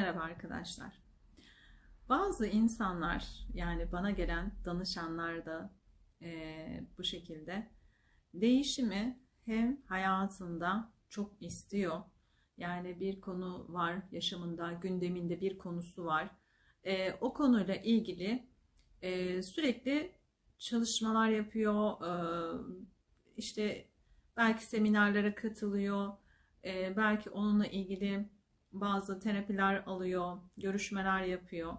merhaba arkadaşlar. Bazı insanlar yani bana gelen danışanlar da eee, bu şekilde değişimi hem hayatında çok istiyor. Yani bir konu var yaşamında, gündeminde bir konusu var. Eee, o konuyla ilgili eee, sürekli çalışmalar yapıyor. Eee, işte belki seminerlere katılıyor. Eee, belki onunla ilgili bazı terapiler alıyor, görüşmeler yapıyor.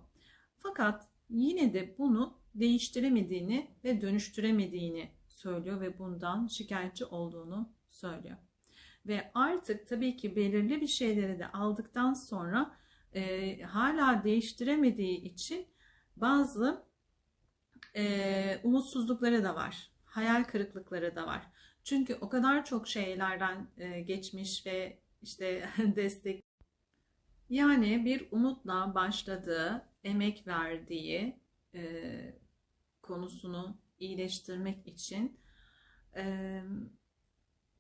Fakat yine de bunu değiştiremediğini ve dönüştüremediğini söylüyor ve bundan şikayetçi olduğunu söylüyor. Ve artık tabii ki belirli bir şeyleri de aldıktan sonra e, hala değiştiremediği için bazı e, umutsuzlukları da var, hayal kırıklıkları da var. Çünkü o kadar çok şeylerden e, geçmiş ve işte destek yani bir umutla başladığı, emek verdiği e, konusunu iyileştirmek için e,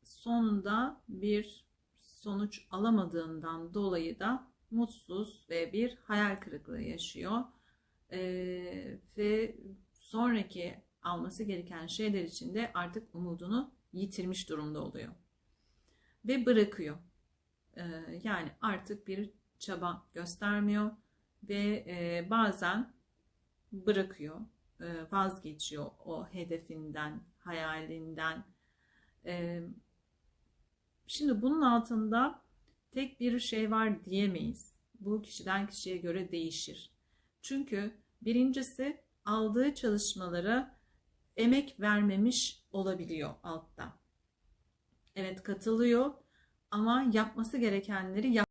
sonunda bir sonuç alamadığından dolayı da mutsuz ve bir hayal kırıklığı yaşıyor. E, ve sonraki alması gereken şeyler için de artık umudunu yitirmiş durumda oluyor. Ve bırakıyor. E, yani artık bir çaba göstermiyor ve e, bazen bırakıyor, e, vazgeçiyor o hedefinden, hayalinden. E, şimdi bunun altında tek bir şey var diyemeyiz. Bu kişiden kişiye göre değişir. Çünkü birincisi aldığı çalışmalara emek vermemiş olabiliyor altta. Evet katılıyor ama yapması gerekenleri yap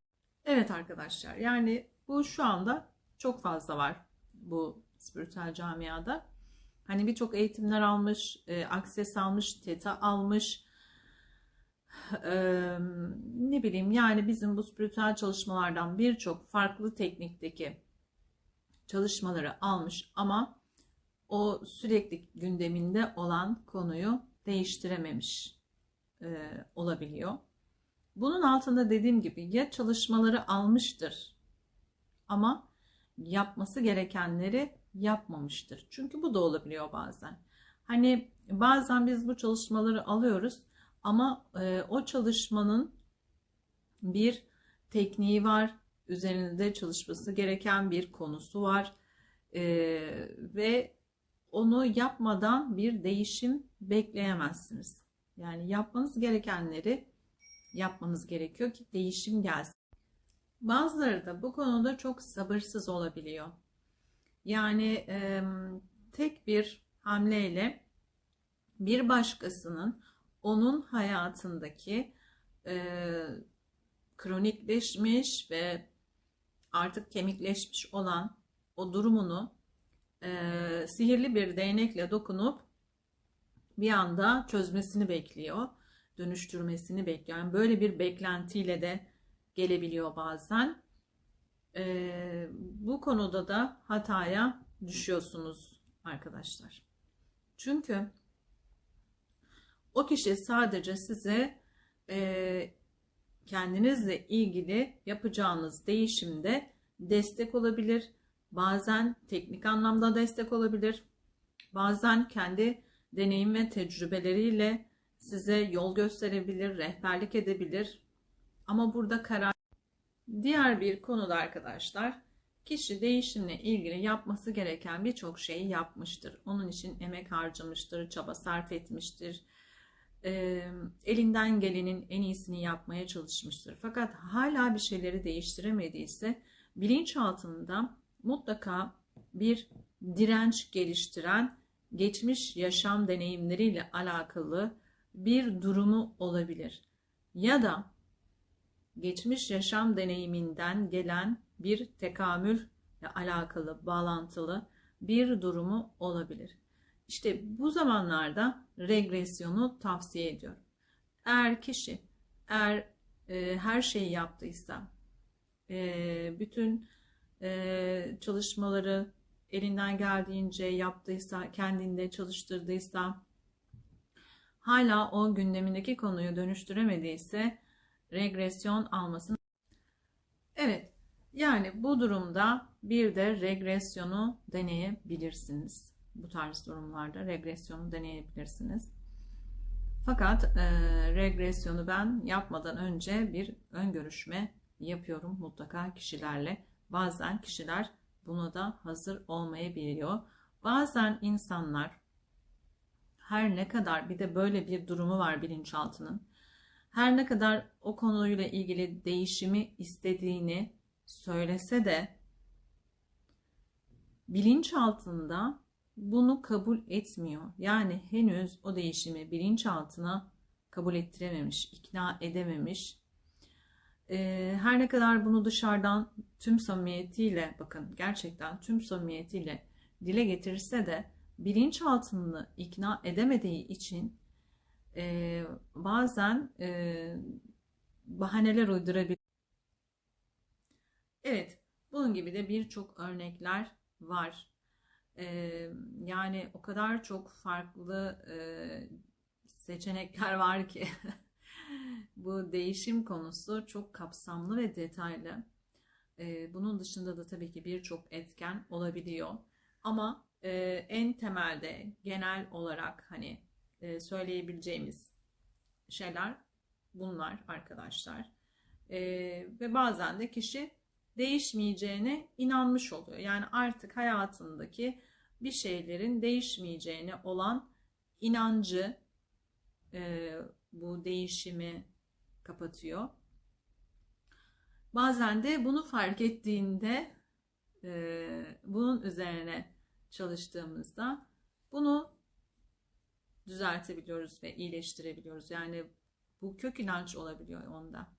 Evet arkadaşlar yani bu şu anda çok fazla var bu spiritüel camiada. Hani birçok eğitimler almış, e, akses almış, teta almış. E, ne bileyim yani bizim bu spiritüel çalışmalardan birçok farklı teknikteki çalışmaları almış ama o sürekli gündeminde olan konuyu değiştirememiş e, olabiliyor. Bunun altında dediğim gibi ya çalışmaları almıştır ama yapması gerekenleri yapmamıştır. Çünkü bu da olabiliyor bazen. Hani bazen biz bu çalışmaları alıyoruz ama e, o çalışmanın bir tekniği var, üzerinde çalışması gereken bir konusu var e, ve onu yapmadan bir değişim bekleyemezsiniz. Yani yapmanız gerekenleri yapmanız gerekiyor ki değişim gelsin. Bazıları da bu konuda çok sabırsız olabiliyor. Yani e, tek bir hamleyle bir başkasının onun hayatındaki e, kronikleşmiş ve artık kemikleşmiş olan o durumunu e, sihirli bir değnekle dokunup bir anda çözmesini bekliyor dönüştürmesini bekliyor. Yani böyle bir beklentiyle de gelebiliyor bazen. Ee, bu konuda da hataya düşüyorsunuz arkadaşlar. Çünkü o kişi sadece size e, kendinizle ilgili yapacağınız değişimde destek olabilir. Bazen teknik anlamda destek olabilir. Bazen kendi deneyim ve tecrübeleriyle size yol gösterebilir, rehberlik edebilir. Ama burada karar diğer bir konuda arkadaşlar kişi değişimle ilgili yapması gereken birçok şeyi yapmıştır. Onun için emek harcamıştır, çaba sarf etmiştir. E, elinden gelenin en iyisini yapmaya çalışmıştır. Fakat hala bir şeyleri değiştiremediyse bilinçaltında mutlaka bir direnç geliştiren geçmiş yaşam deneyimleriyle alakalı bir durumu olabilir. Ya da geçmiş yaşam deneyiminden gelen bir tekamül ile alakalı, bağlantılı bir durumu olabilir. İşte bu zamanlarda regresyonu tavsiye ediyorum. Eğer kişi eğer e, her şeyi yaptıysa, e, bütün e, çalışmaları elinden geldiğince yaptıysa, kendinde çalıştırdıysa, hala o gündemindeki konuyu dönüştüremediyse regresyon almasını Evet. Yani bu durumda bir de regresyonu deneyebilirsiniz. Bu tarz durumlarda regresyonu deneyebilirsiniz. Fakat e, regresyonu ben yapmadan önce bir ön görüşme yapıyorum mutlaka kişilerle. Bazen kişiler buna da hazır olmayabiliyor. Bazen insanlar her ne kadar bir de böyle bir durumu var bilinçaltının. Her ne kadar o konuyla ilgili değişimi istediğini söylese de bilinçaltında bunu kabul etmiyor. Yani henüz o değişimi bilinçaltına kabul ettirememiş, ikna edememiş. Ee, her ne kadar bunu dışarıdan tüm samimiyetiyle, bakın gerçekten tüm samimiyetiyle dile getirse de bilinçaltını ikna edemediği için e, bazen e, bahaneler uydurabilir. Evet, bunun gibi de birçok örnekler var. Ee, yani o kadar çok farklı e, seçenekler var ki bu değişim konusu çok kapsamlı ve detaylı. Ee, bunun dışında da tabii ki birçok etken olabiliyor. Ama e, en temelde genel olarak hani e, söyleyebileceğimiz şeyler bunlar arkadaşlar. E, ve bazen de kişi değişmeyeceğine inanmış oluyor. Yani artık hayatındaki bir şeylerin değişmeyeceğine olan inancı e, bu değişimi kapatıyor. Bazen de bunu fark ettiğinde e, bunun üzerine çalıştığımızda bunu düzeltebiliyoruz ve iyileştirebiliyoruz. Yani bu kök inanç olabiliyor onda.